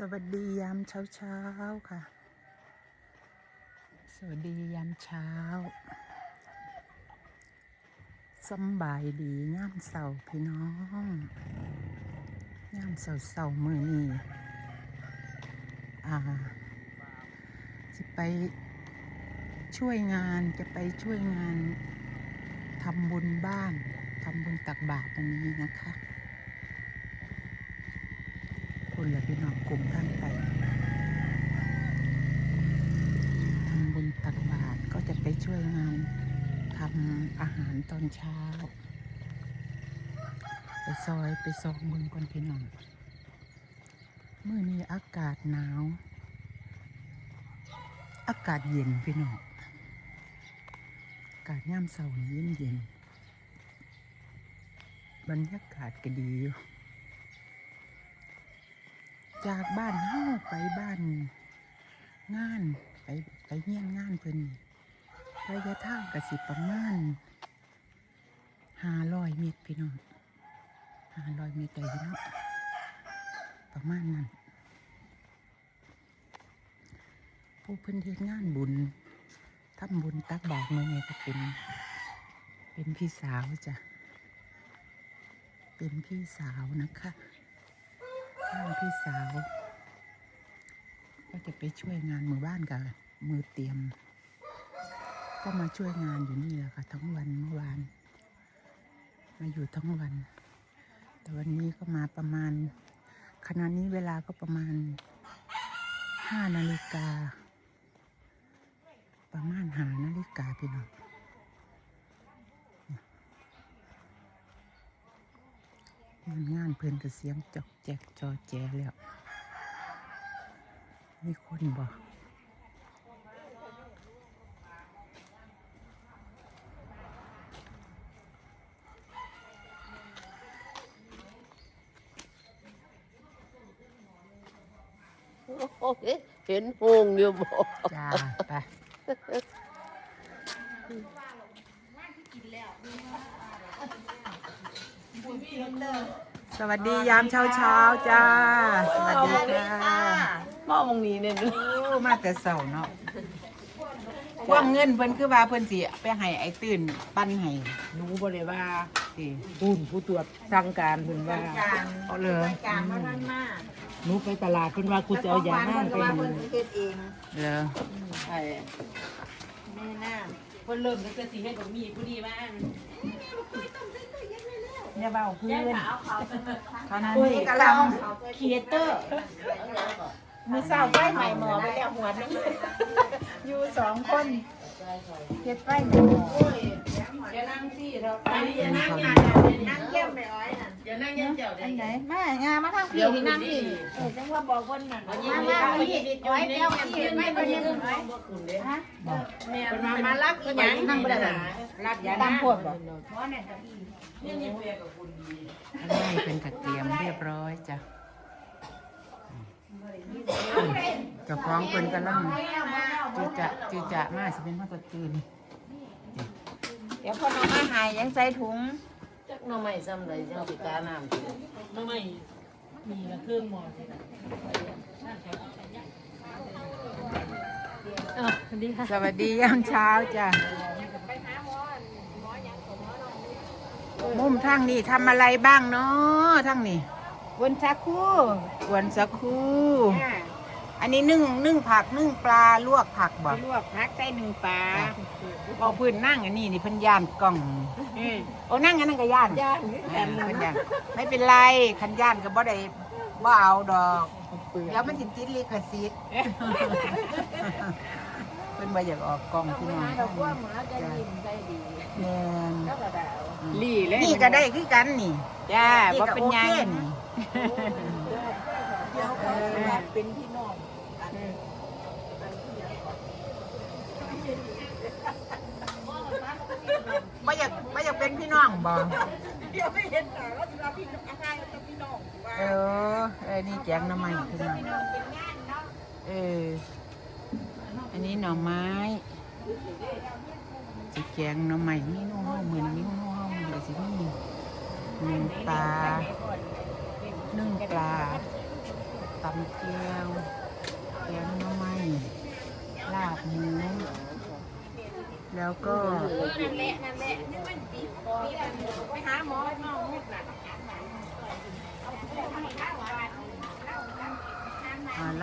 สวัสดียามเช้าเช้าค่ะ สวัสดียามเช้าสบายดีย่ามเสาพี่น้องย่ามเสาเสามือนี้อ่าจะไปช่วยงานจะไปช่วยงานทำบุญบ้านทำบุญตักบาตรอันนี้นะคะ คุณและพี่น้องกลุ่มท่านไปทำบุญตักบาตรก็จะไปช่วยงานทำอาหารตอนเช้า ไปซอยไปซองเมืองก่อนพี่น้องเมื่อนี้อากาศหนาว อากาศเย็นพี่น้องอากาศย่ำเสาร์เย็นเย็นๆบรรยากาศก็ดีอยู่ จากบ้านเฮาไปบ้าน งานไปไปเยี่ยมงานเพิ่นระยะทางกสิประมาณห้าร้อยเมตรพี่น้องห้าร้อยเมตรได้พี่น้องประมาณนั้นผู้เพิ่นเฮ็ดงานบุญทำบุญตักบาตรมื้อนี้ก็เป็น เป็นพี่สาวจ้ะเป็นพี่สาวนะคะ บ้านพี่สาว ก็จะไปช่วยงานหมู่บ้านกับมือเตรียม ก็มาช่วยงานอยู่นี่แหละค่ะ ทั้งวันเมื่อวาน มาอยู่ทั้งวัน แต่วันนี้ก็มาประมาณขณะนี้เวลาก็ประมาณห้านาฬิกาประมาณหานาฬิกาพี่น้อง งานงานเพิ่นก็เสียงจอกแจกจอแจแล้วมีคนบอกโอ้ยเห็นหงอยู่บ่จ้าไป สวัสดียามเช้าเช้าๆจ้า สวัสดีค่ะมองมองนี้เนี่ยดูโอ้มาแต่เสาเนาะว่างเงินเพิ่นคือว่าเพิ่นสิไปให้ไอ้ตื่นปั้นให้หนูบ่ได้ว่าสิบุญผู้ตรวจสั่งการเพิ่นว่าเอาเลยการมาท่านมาหนูไปตลาดเพิ่นว่ากูจะเอายาห้างไปว่าให้เพิ่นเฮ็ดเองเลยไอ้แม่น้าเพิ่นเริ่มตั้งแต่สิเฮ็ดบ่มีผู้นี้ว่า อย่าเบาพื้นตอนนั้นนี่กำลังครีเอเตอร์ มือเศร้าไฟใหม่หมอไปแล้วหัวนึงอยู่สองคน เฮ็ดไฟใหม่หมออย่านั่งสิเราไปอย่านั่งอย่านั่งเยี่ยมไปอ้อยนั่นอย่านั่งเยี่ยมเจ้าอัได้นไหนมางามาทางพี่ที่นั่งพี่เออจังว่าบอกคนนั่นมามาพี่อ้อยแล้วพี่ไม่บ่ยังอ้อยฮะเพิ่นมามารักอีหยังนั่งบ่ได้รักยาตามพวกบ่นี่นี่เพื่อกับคุณดีอันนี้เป็นกระเทียมเรียบร้อยจ้ะ เจ้าของเพิ่นกำลังจืจะจืจะมาสิเป็นมาตะตื่นเดี๋ยวพอน้องมาหายยังใส่ถุงจักหน่อไม้ซ้ำใดจังสิกาน้ำกินน้องไม่มีละเครื่องหมอนี่นะสวัสดียามเช้าจ้ะมุมทางนี้ทำอะไรบ้างเนาะทางนี้ บนชักคู่กวนสักครู่อันนี้นึ่งนึ่งผักนึ่งปลาลวกผักบ่ ลวกพักใส่หนึ่งปลาบอกพื้นนั่งอันนี้นี่เพิ่นย่านกล้องโอ้นั่งอันนั้นก็ย่านย่างอ่าเพิ่นย่านไม่เป็นไรคันย่านก็บ่ได้บ่เอาดอกเดี๋ยวมันสิติดลิขสิทธิ์เพิ่นบ่อยากออกกล้องพี่น้องเรากว้างหมาจะยิ้มใจดีแม่นแล้วก็ได้ลี่เลยนี่ก็ได้คือกันนี่จ้านี่บ่ก็เป็นโอหยัเคงนี่ เดี๋ยวเขาสิว่าเป็นพี่น้องบ่อยากบ่อยากเป็นพี่น้องบ่เดี๋ยวไม่เห็นหน้าว่าสิว่าพี่น้องอาหารกับพี่น้องว่าเออเออนี่แกงหน่อไม้พี่น้องเป็นงาเอออันนี้หน่อไม้สิแกงหน่อไม้นี่นู่นเหมือนนิ้วนู่นเหมือนสินี่หนึ่งปลา นึ่งปลาตำเกี๊ยวแกงน้ำมันลาบหมูแล้วก็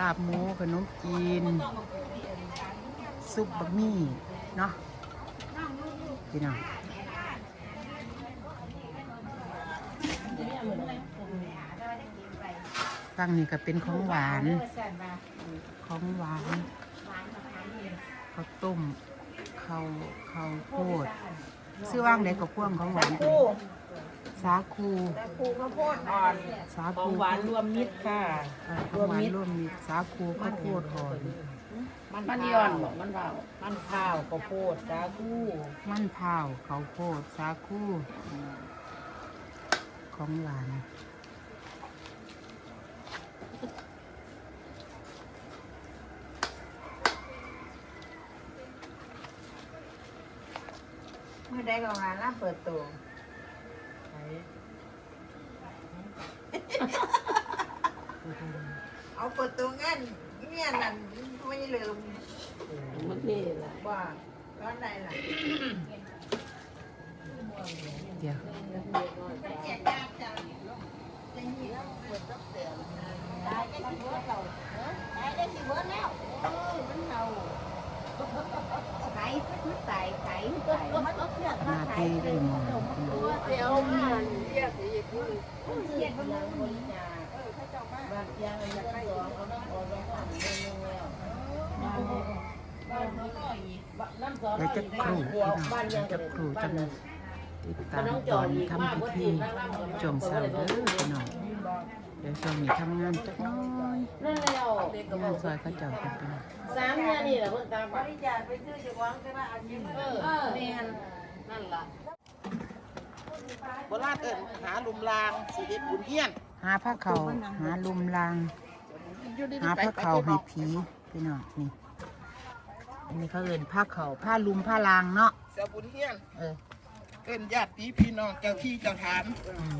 ลาบหมูขนมจีน ซุปบะหมี่เนาะพี่น้อ ฟังนี่ก็เป็นของหวาน ของหวานข้าวต้มข้าวข้าวโพดซื้อว่างไหนกับพวงของหวานเป็นสาคูครูข้าวโพดอ่อนสาขอคูงหวานรวมมิตรค่ะเอ่อของหวานร่วมมีสาคูข้าวโพดอ่อนมันย้อนบอกมันเบามันข้าวข้าวโพดสาคูมันพร้าวข้าวโพดสาคูของหวาน เมื่อใดก็งานล่าเปิดตัวเอาเปิดตัวงั้นเมียนั่นไม่ลืมมันนี่แหละว่าตอนใดล่ะเดี๋ยวไข่มันใส่ไข่ใส่มันเชื่อ มาเทได้หมด เดี๋ยวมันเรียกอีก เสียมัน เลยบ้านยังอยากให้ร้องเอาน้ำออกน้ำมันเร็วบ้านบ้านน้อยอีกน้ำสองเดี๋ยวจะครูพี่น้องบ้านเดี๋ยัยวงจะครูจะมาติดตามตอนทำพิธีจงเสาเด้อพี่น้องเดี๋ยวช่วงนี้ทำงานจักน้อยนั่นแล้วงานซอยเขาเจ้ากันไปสามเนี่ยนี่แหละเพิ่นตามบริจาคไปซื้อจะวางใช่ไหมอันนี้เออแม่นนั่นล่ะโบ ราณเอิ้นหาลุมลางสิเฮ็ดบุญเฮียนหาผ้าเขาวหาลุมลาง อยู่ดีหาๆไปผ้าไปเขาวไปให้ผีพี่น้องนี่ อันนี้เขาเอินผ้าเขาวผ้าลุมผ้าลางเนาะเสียบุญเฮียนเออ เอิ้นญาติพี่น้องเจ้าที่เจ้าทานอืม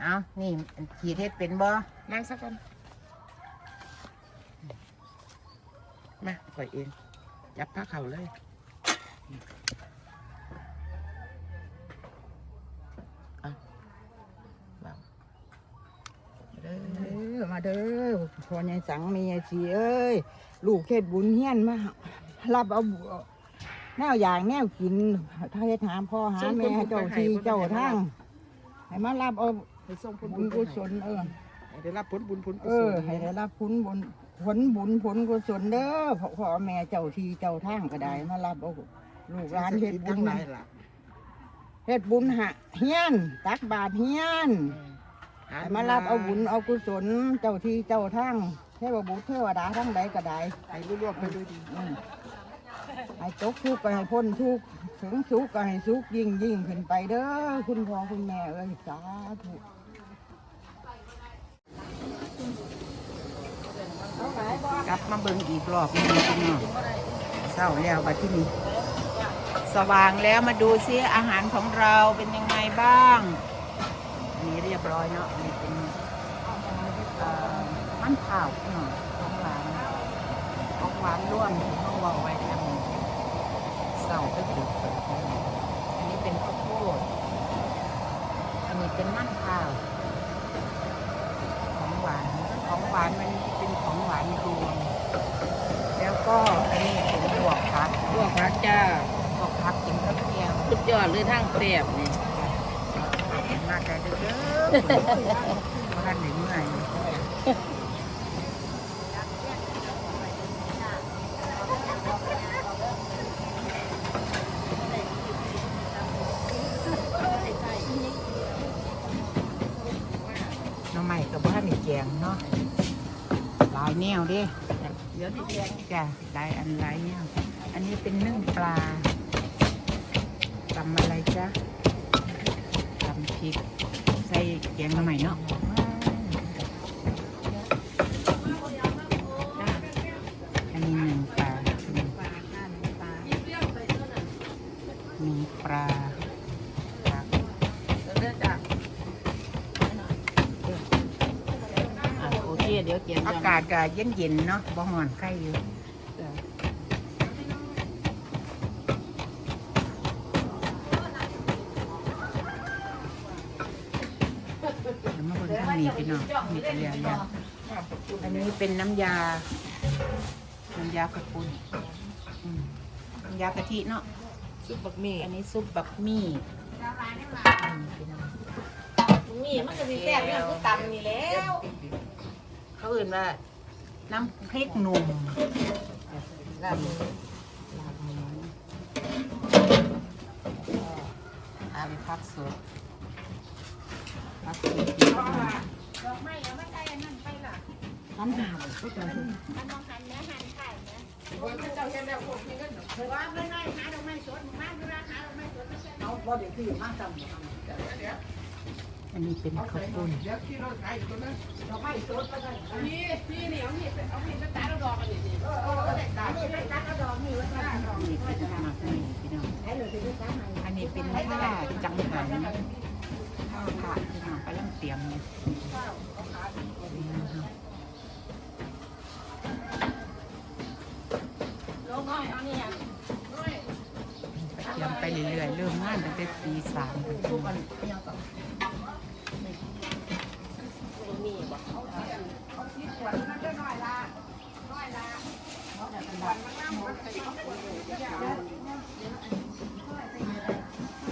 เอานี่ขีดเฮ็ดเป็นบ่นั่งสักก่อนมาข่อยเองยับผ้าเข่าเลยเอาวาง เด้อ มาเด้อพ่อใหญ่สังมีไอ้สีเอ้ยลูกเฮ็ดบุญเฮียนมารับเอาบุแนวอย่างแนวกินถ้าเฮ็ดหาพ่อหาแม่เจ้าที่เจ้าทางให้มารับเอาให้ส่งผลบุบุญญกุศลเออให้ได้รับผลบุญผลกุเอศอลให้ได้รับผลบุญผลบุญผลกุศลเด้อพ่อพ่อแม่เจ้าที่เจ้าทางก็ได้มารับเอาลูกหลานเฮ็ดบุทั้ญงหลายล่ะเฮ็ดบุญหะเฮียน ตักบาตรเฮียนห ให้มารับเอาบุญเอากุศลเจ้าที่เจ้าทางเทวบุตรเทวดาทั้งใดก็ได้ให้รู้ร่วมไปด้วยดีอืมให้ตกทุกข์ก็ให้พ้นทุกข์ถึงสุขก็ให้สุขยิ่งยิ่งขึ้นไปเด้อคุณพ่อคุณแม่เอ้ยสาธุกลับมาเบิ่งอีกรอบหนึงพี่น้องเศร้าแล้วบัดที่นี้สว่างแล้วมาดูซิอาหารของเราเป็นยังไงบ้าง อันนี้เรียบร้อยเนาะอันนี้เป็นมันเผาวพี่น้องของหวานของหวานร่วมที่เขาวางไว้ทำเศร้าก็คือเปิดอันนี้เป็นข้าวโพดอันนี้เป็นมันเผาวของหวานของหวานมันเป็นของหวานรวมแล้วก็อันนี้เป็นบวกพักพวกพักจ้าบวกพักกินข้าวเกี๊ยวสุดยอดเลยทั้งแปบนี่ย มาแต่เด้อมาท่านไหนเมื่อยน้องใหม่กับบ้านนี่แกงเนาะหลายแนวเด้เดี๋ยวที่แจงจ้ะได้อันไรเนี่ยอันนี้เป็นนึ่งปลาตำอะไรจ๊ะตำพริก ใส่ แกงมาใหม่เนาะอันนี้หนึ่งปลาหนึ่งปลาหนึ่งปลาครับเด้อจ้าอะโอเค เดี๋ยวเกียนอากาศก็เย็นๆเนาะบ่ฮ้อนไข่อยู่ นี้พี่น้องนี่ก็เรียนแล้วอันนี้เป็นน้ำยา น้ำยากระปุนอืมน้ำยากะทิเนาะ ซุปบักหมี่อันนี้ซุปบักมี่อืมพี่น้องมีมันก็สิแซ่บเนี่ยคือตำนี่แล้วเขาอื่นว่าน้ำพริกหนุ่มลาบหมูลาบหมูอาไปพักสดพักสดกินกัน ดอกไม้เอาไม่ได้อันนั้นไปล่ะน้ำหาวก็จะมันมองหันเนื้อหันไข่นะว่าไม่ได้หาดอกไม้สดมากเวลาหาดอกไม้สดไม่ใช่เอาบ่ได้คือมากจำอันนี้เป็นข้าวปุ้นเราไม่สดก็ได้นี่นี่นี่ Thank you.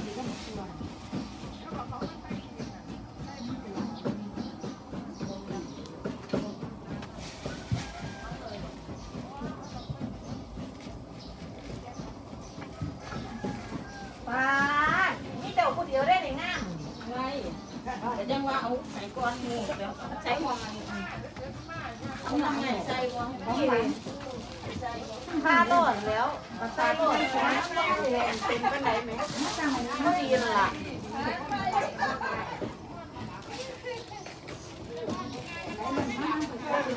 เป็นเป็นไหนไหมไม่ดีล่ะ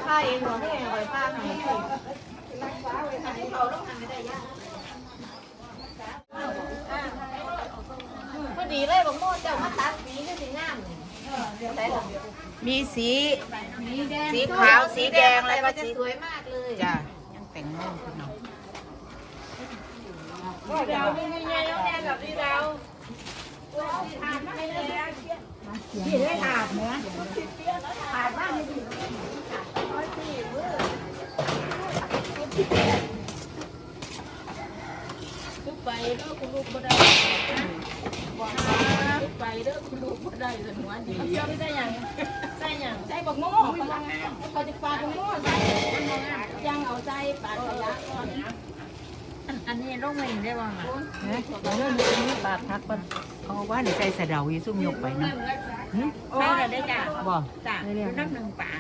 ผ้าเองหรอที่ไงไว้ผ้าไหนสิเขาต้องทำไม่ได้ยากพอดีเลยบอกโม่เจ้ามาตัดสีก็สีงามใส่หรอมีสีสีแดงสีขาวสีแดงแล้วก็จะสีสวยมากเลยจ้ะยังแต่งโม่พี่น้องเราไม่มีไงแล้วแน่กับ ที่เราสีได้อาบเนื้ออาบบ้างไม่ดีทุกไปเด้อคุณลูกบ่ได้บอกทุกไปเด้อคุณลูกบ่ได้สันหัวดีเจ้าไม่ได้ยังใส่ยังใส่บักโม่เขาจะปาดบักโม่ใส่ยังเอาใส่ปาดขยะก่อน อันนี้ร่มเองได้บ้างอะเรื่องนี้บาดพักมันเขาว่าในใจสะเดาอยู่ซุ่มยกไปเนาะใช่เลยได้จ้ะบ่จ้ะอยู่น้ำหนึ่งป่า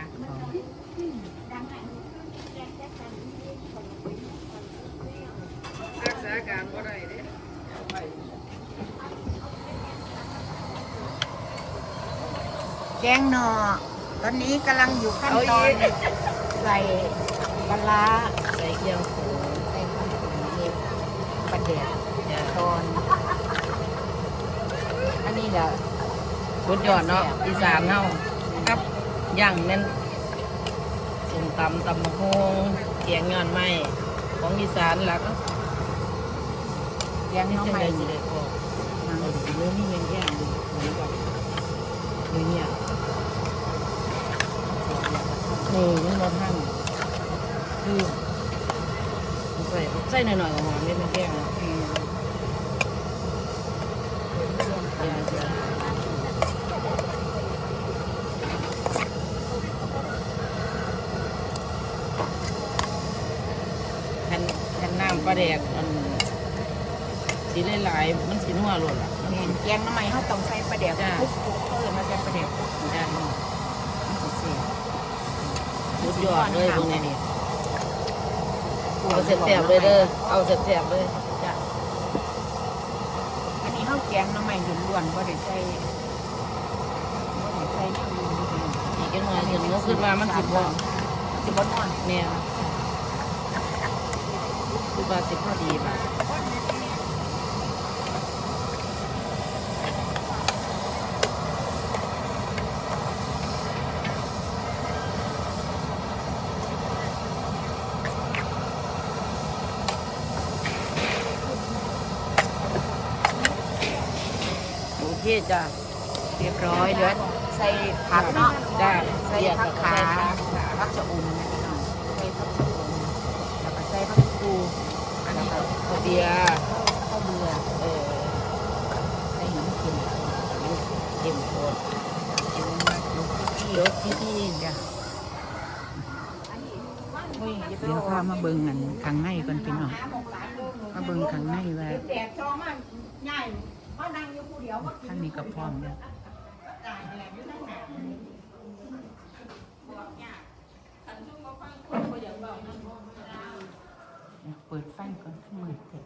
รักษาการบ่ได้เด้แกงหนอตอนนี้กำลังอยู่ขั้นตอนใส่ปลาร้า ใส่เกี๊ยว ใส่ข้าวผงนี่ป ระเด็ดตอนอันนี้เดี๋ยวสุดยอดเนาะอีสานเฮาครับย่างแม่นส้มตำตำมะฮงเกียงยอนไม้ของอีสานหลักแกงหน้องใหม่สิได้พอมันเรื่องนี้มันย่างเหมือนกับคือเนี่ยนี่มันบ่ทันคือ ใส่ใส่หน่อยๆก็หอมนิดนึงแกงเนาะอืมเดี๋ยวเดี๋ยวแผ่นแผ่นน้ำปลาแดกอันสีหลายๆมันสีนัวหล่นอะเห็นแกงหน้ำใหม่เขาต้องใส่ปลาแดกจ้ะทุกทุกเพิ่มมาใส่ปลาแดกได้มันสิเสียสุดยอดเลยพวกนี้นี่ เอาเสียบๆเลยเด้อ เอาเสียบๆเลยจ้ะอันนี้เขาแกงหน้ำใหม่ล้วนๆบ่ได้ใส่บ่ได้ใส่ที่อื่นอีกจังหน่อยถึงนึกขึ้นว่ามันสิบ่สิบ่นอนแม่คือว่าสิพอดีป่ะ ที่จะเรียบร้อยเหลือใส่ผักเนาะได้ใส่ผักขาผักชะอมนะพี่นใส่ผักชะอมแล้วก็ใส่ผักกูอันนี้ก็เบียร์ข้าวเบื่อเออใส่น้ำเค็มมันเค็มข้นกินมากดูพี่รสที่พี่จ้ะเดี๋ยวพามาเบิ่งอันข้างในก่อนพี่น้องมาเบิ่งข้างในว่า แดดชอมาง่านั่กินข้างนี้ก็พร้อมแล้วตายแดดอยู่นั่นน่ะเปิดไฟก่อนมืดเสร็จ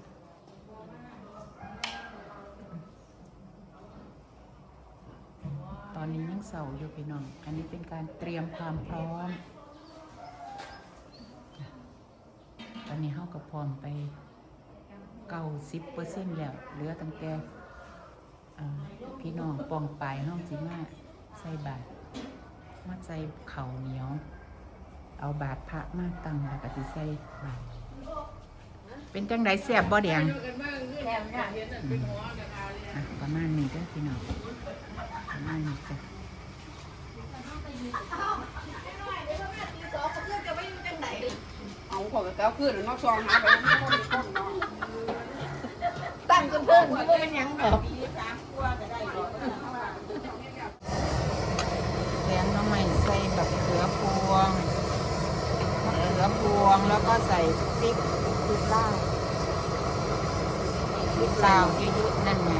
ตอนนี้ยังเสาอยู่พี่น้อง อันนี้เป็นการเตรียมความพร้อม ตอนนี้เฮากับพร้อมไปเก้าสิบเปอร์เซ็นต์แล้ว เหลือตั้งแต่ พี่น้องปองปลายเฮาสิมาใส่บาตรมาใส่เข่าเหนียว เอาบาตรพระมาตั้งแล้วก็สิใส่บาตรเป็นจังไดแซ่บบ่แดงประมาณนี้เด้อพี่น้องประมาณนี้จ้ะเอาของเก้าขึ้นนอกซองหาไปนอกซองนอก ตั้งกันเพิ่นที่ว่าเป็นหยังดอกแกงน้ำใหม่ใส่แบบเขือพวงมะเขือพวงแล้วก็ใส่พริกพริกลาวพริกลาวเยอะๆนั่นไง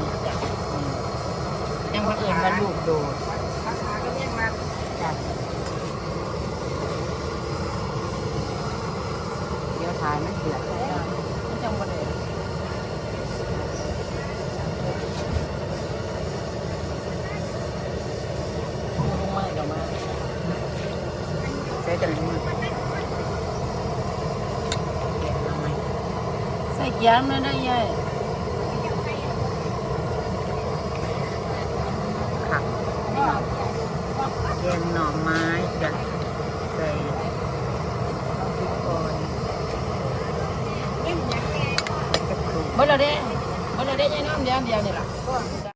ยังมาเอื่นว่าลูกโดดจ้ะเดี๋ยวถ่ายมันเดือดแล้ว ไม่จังบ่ได้ ไม่เดี๋ยวมา ใส่จังมือแกงหน้ำใส่เกี๊ยวนั่นได้ยัย